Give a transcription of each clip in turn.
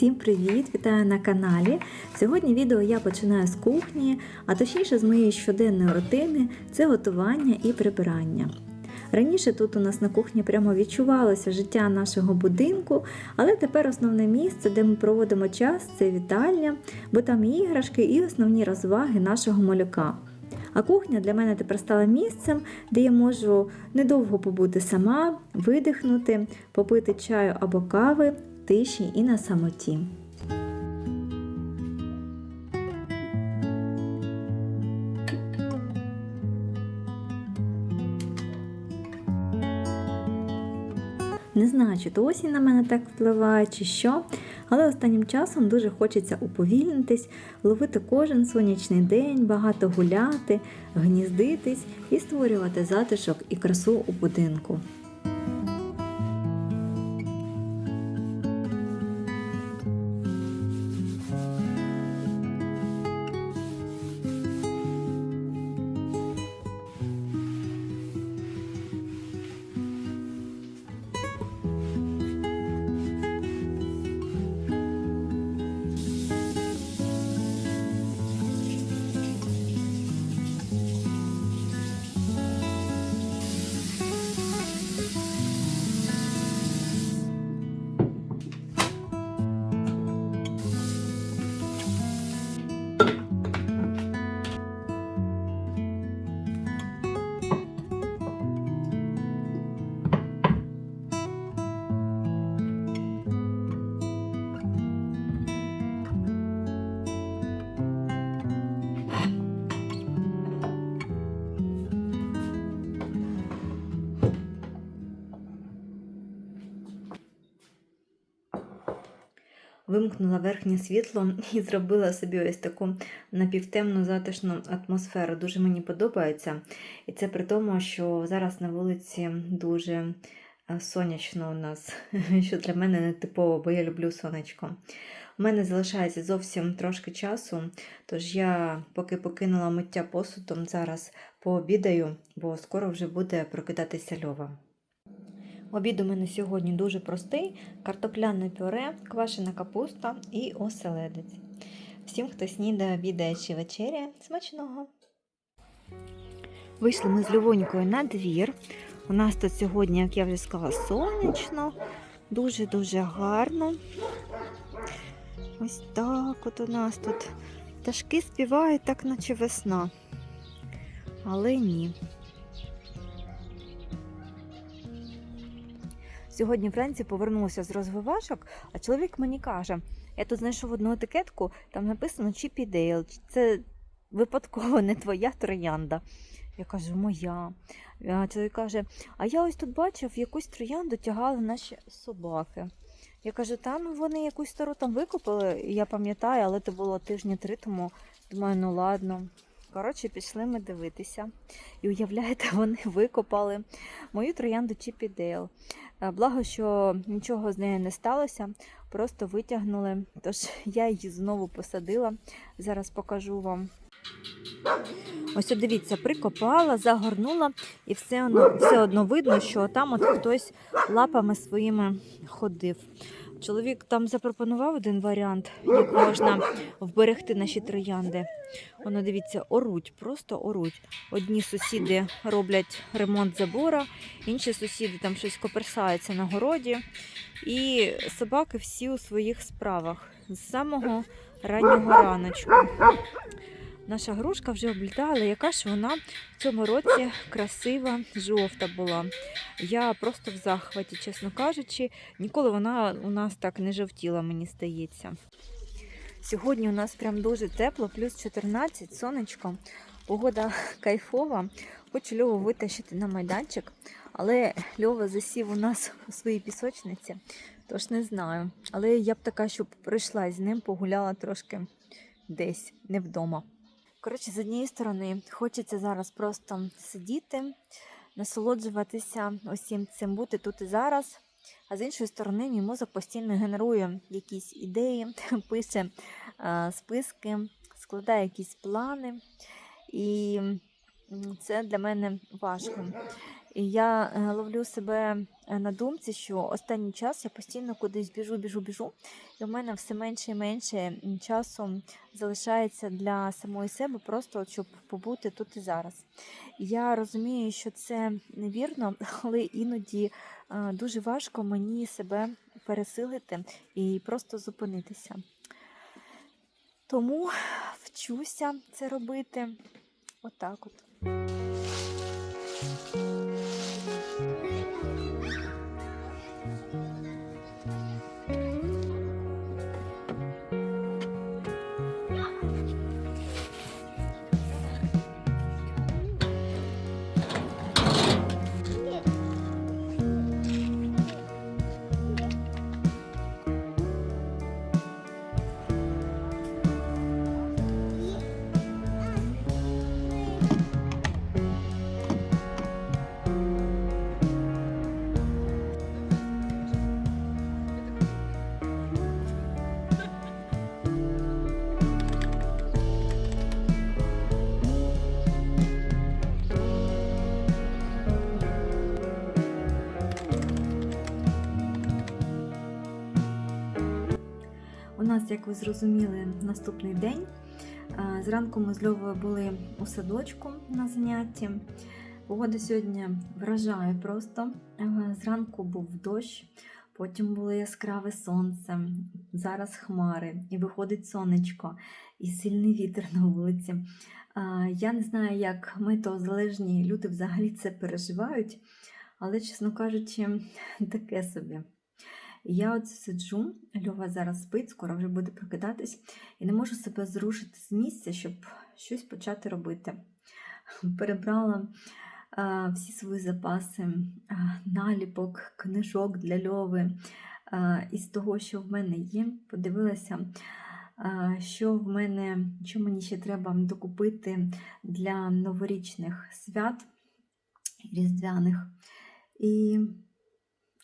Всім привіт! Вітаю на каналі. Сьогодні відео я починаю з кухні, а точніше з моєї щоденної рутини це готування і прибирання. Раніше тут у нас на кухні прямо відчувалося життя нашого будинку, але тепер основне місце, де ми проводимо час, це вітальня, бо там іграшки і основні розваги нашого малюка. А кухня для мене тепер стала місцем, де я можу недовго побути сама, видихнути, попити чаю або кави, тиші і на самоті. Не знаю, чи то осінь на мене так впливає, чи що, але останнім часом дуже хочеться уповільнитись, ловити кожен сонячний день, багато гуляти, гніздитись і створювати затишок і красу у будинку. Вимкнула верхнє світло і зробила собі ось таку напівтемну затишну атмосферу. Дуже мені подобається. І це при тому, що зараз на вулиці дуже е, сонячно у нас, що для мене не типово, бо я люблю сонечко. У мене залишається зовсім трошки часу, тож я поки покинула миття посудом, зараз пообідаю, бо скоро вже буде прокидатися льова. Обід у мене сьогодні дуже простий: картопляне пюре, квашена капуста і оселедець. Всім, хто снідає, обідає чи вечеряє, смачного! Вийшли ми з Любонькою на двір. У нас тут сьогодні, як я вже сказала, сонячно, дуже-дуже гарно. Ось так от у нас тут пташки співають, так наче весна. Але ні. Сьогодні вранці повернулася з розвивашок, а чоловік мені каже: я тут знайшов одну етикетку, там написано Чіпі Дейл. Це випадково не твоя троянда. Я кажу, моя. А чоловік каже, а я ось тут бачив, якусь троянду тягали наші собаки. Я кажу, та ну вони якусь стару там викупили, я пам'ятаю, але це було тижні три тому. Думаю, ну ладно. Коротше, пішли ми дивитися. І уявляєте, вони викопали мою троянду Чіпі Дейл. Е, Благо, що нічого з нею не сталося, просто витягнули. Тож я її знову посадила. Зараз покажу вам. Ось дивіться, прикопала, загорнула, і все одно, все одно видно, що там от хтось лапами своїми ходив. Чоловік там запропонував один варіант, як можна вберегти наші троянди. Воно дивіться, оруть, просто оруть. Одні сусіди роблять ремонт забора, інші сусіди там щось коперсаються на городі. І собаки всі у своїх справах з самого раннього раночку. Наша грушка вже облітала, яка ж вона в цьому році красива, жовта була. Я просто в захваті, чесно кажучи, ніколи вона у нас так не жовтіла, мені здається. Сьогодні у нас прям дуже тепло, плюс 14, сонечко. Погода кайфова. Хочу Льову витащити на майданчик, але Льова засів у нас у своїй пісочниці, тож не знаю. Але я б така, щоб прийшла з ним, погуляла трошки десь, не вдома. Коротше, з однієї сторони, хочеться зараз просто сидіти, насолоджуватися усім цим, бути тут і зараз. А з іншої сторони, мій мозок постійно генерує якісь ідеї, пише е, списки, складає якісь плани. І це для мене важко. І я е, ловлю себе е, на думці, що останній час я постійно кудись біжу, біжу, біжу. І в мене все менше і менше часу залишається для самої себе, просто щоб побути тут і зараз. Я розумію, що це невірно, але іноді е, дуже важко мені себе пересилити і просто зупинитися. Тому вчуся це робити. Отак от. У нас, як ви зрозуміли, наступний день. Зранку ми з Льовою були у садочку на занятті. Погода сьогодні вражає просто. Е, Зранку був дощ, потім було яскраве сонце, зараз хмари, і виходить сонечко, і сильний вітер на вулиці. Я не знаю, як ми то залежні люди взагалі це переживають, але, чесно кажучи, таке собі. Я от сиджу, Льова зараз спить, скоро вже буде прокидатись, і не можу себе зрушити з місця, щоб щось почати робити. Перебрала а, всі свої запаси, а, наліпок, книжок для Льови а, із того, що в мене є. Подивилася, а, що в мене, що мені ще треба докупити для новорічних свят різдвяних. І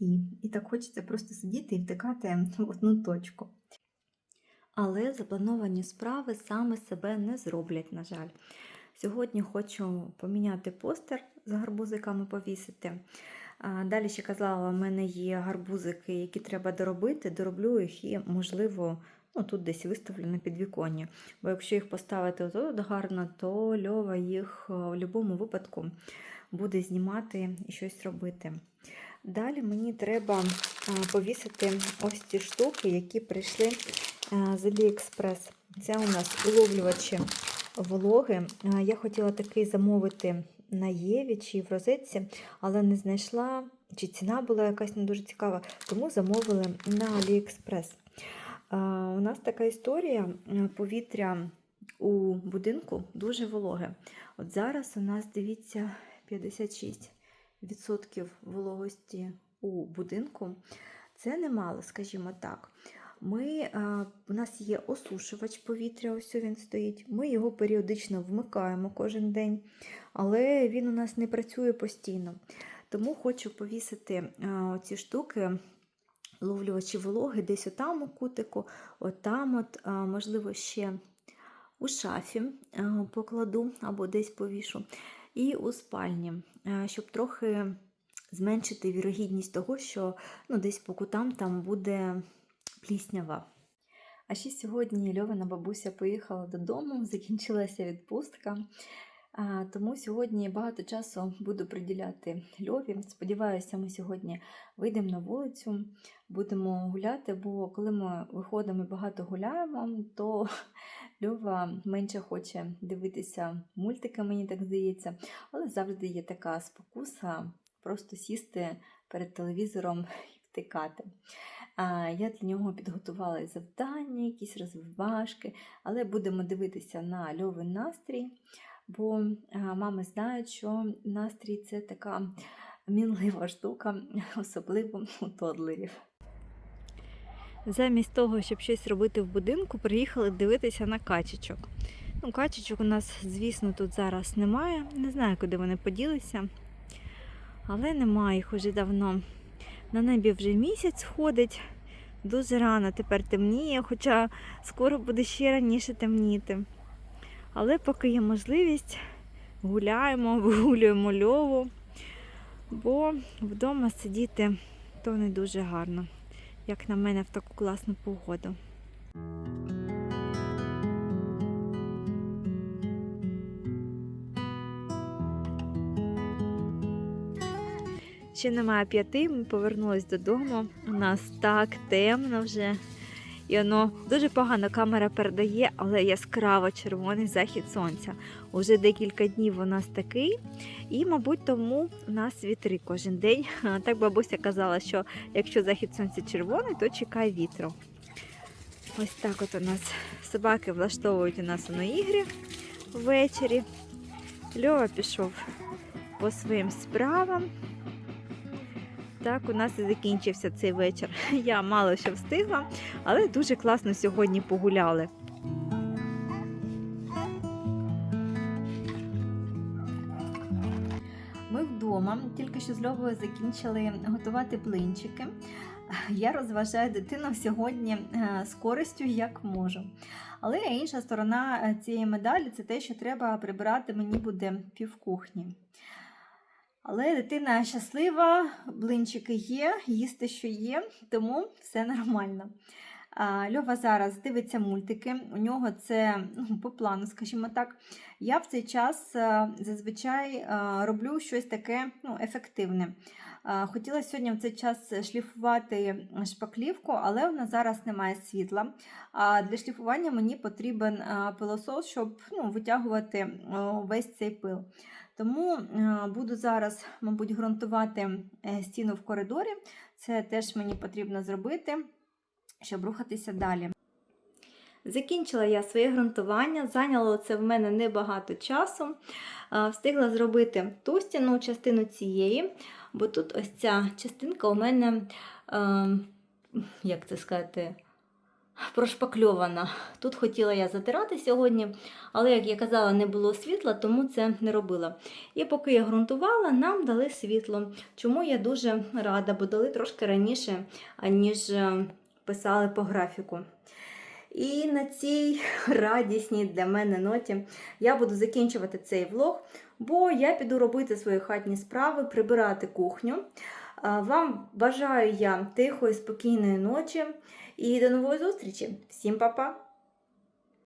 і, і так хочеться просто сидіти і втикати в одну точку. Але заплановані справи саме себе не зроблять, на жаль. Сьогодні хочу поміняти постер з гарбузиками повісити. Далі ще казала, в мене є гарбузики, які треба доробити. Дороблю їх і, можливо, ну, тут десь виставлю на підвіконні. Бо якщо їх поставити отут гарно, то льова їх е, в будь-якому випадку буде знімати і щось робити. Далі мені треба повісити ось ці штуки, які прийшли з AliExpress. Це у нас уловлювачі вологи. Я хотіла такий замовити на Єві чи в розетці, але не знайшла, чи ціна була якась не дуже цікава, тому замовили на AliExpress. У нас така історія повітря у будинку дуже вологе. От зараз у нас, дивіться, 56 відсотків вологості у будинку. Це немало, скажімо так. Ми, а, У нас є осушувач повітря, ось він стоїть. Ми його періодично вмикаємо кожен день, але він у нас не працює постійно. Тому хочу повісити а, ці штуки, ловлювачі вологи, десь отам у кутику, отам, от, а, можливо, ще у шафі покладу або десь повішу і у спальні, е, щоб трохи зменшити вірогідність того, що ну, десь по кутам там буде пліснява. А ще сьогодні Льовина бабуся поїхала додому, закінчилася відпустка. Тому сьогодні багато часу буду приділяти Льові. Сподіваюся, ми сьогодні вийдемо на вулицю, будемо гуляти, бо коли ми виходимо і багато гуляємо, то Льова менше хоче дивитися мультики, мені так здається, але завжди є така спокуса просто сісти перед телевізором і втикати. Я для нього підготувала завдання, якісь розвивашки, але будемо дивитися на льовий настрій, бо мами знають, що настрій це така мінлива штука, особливо у тодлерів. Замість того, щоб щось робити в будинку, приїхали дивитися на качечок. Ну, качечок у нас, звісно, тут зараз немає. Не знаю, куди вони поділися. Але немає їх уже давно. На небі вже місяць ходить. Дуже рано тепер темніє, хоча скоро буде ще раніше темніти. Але поки є можливість, гуляємо, вигулюємо льову. Бо вдома сидіти то не дуже гарно, як на мене в таку класну погоду. Ще немає п'яти, ми повернулись додому. У нас так темно вже. І воно дуже погано камера передає, але яскраво червоний захід сонця. Уже декілька днів у нас такий. І, мабуть, тому у нас вітри кожен день. Так бабуся казала, що якщо захід сонця червоний, то чекай вітру. Ось так от у нас собаки влаштовують у нас на ігри ввечері. Льова пішов по своїм справам. Так, у нас і закінчився цей вечір. Я мало що встигла, але дуже класно сьогодні погуляли. Ми вдома тільки що з Льовою закінчили готувати блинчики. Я розважаю дитину сьогодні е, з користю як можу. Але інша сторона е, цієї медалі це те, що треба прибирати мені буде півкухні. Але дитина щаслива, блинчики є, їсти що є, тому все нормально. Льова зараз дивиться мультики. У нього це ну, по плану, скажімо так. Я в цей час зазвичай роблю щось таке ну, ефективне. Хотіла сьогодні в цей час шліфувати шпаклівку, але нас зараз немає світла. А для шліфування мені потрібен пилосос, щоб ну, витягувати весь цей пил. Тому е, буду зараз, мабуть, ґрунтувати е, стіну в коридорі. Це теж мені потрібно зробити, щоб рухатися далі. Закінчила я своє ґрунтування, зайняло це в мене небагато часу. Е, Встигла зробити ту стіну, частину цієї, бо тут ось ця частинка у мене, е, як це сказати, прошпакльована. Тут хотіла я затирати сьогодні, але, як я казала, не було світла, тому це не робила. І поки я ґрунтувала, нам дали світло. Чому я дуже рада, бо дали трошки раніше, аніж е, писали по графіку. І на цій радісній для мене ноті я буду закінчувати цей влог, бо я піду робити свої хатні справи, прибирати кухню. Вам бажаю я тихої, спокійної ночі і до нової зустрічі. Всім па-па!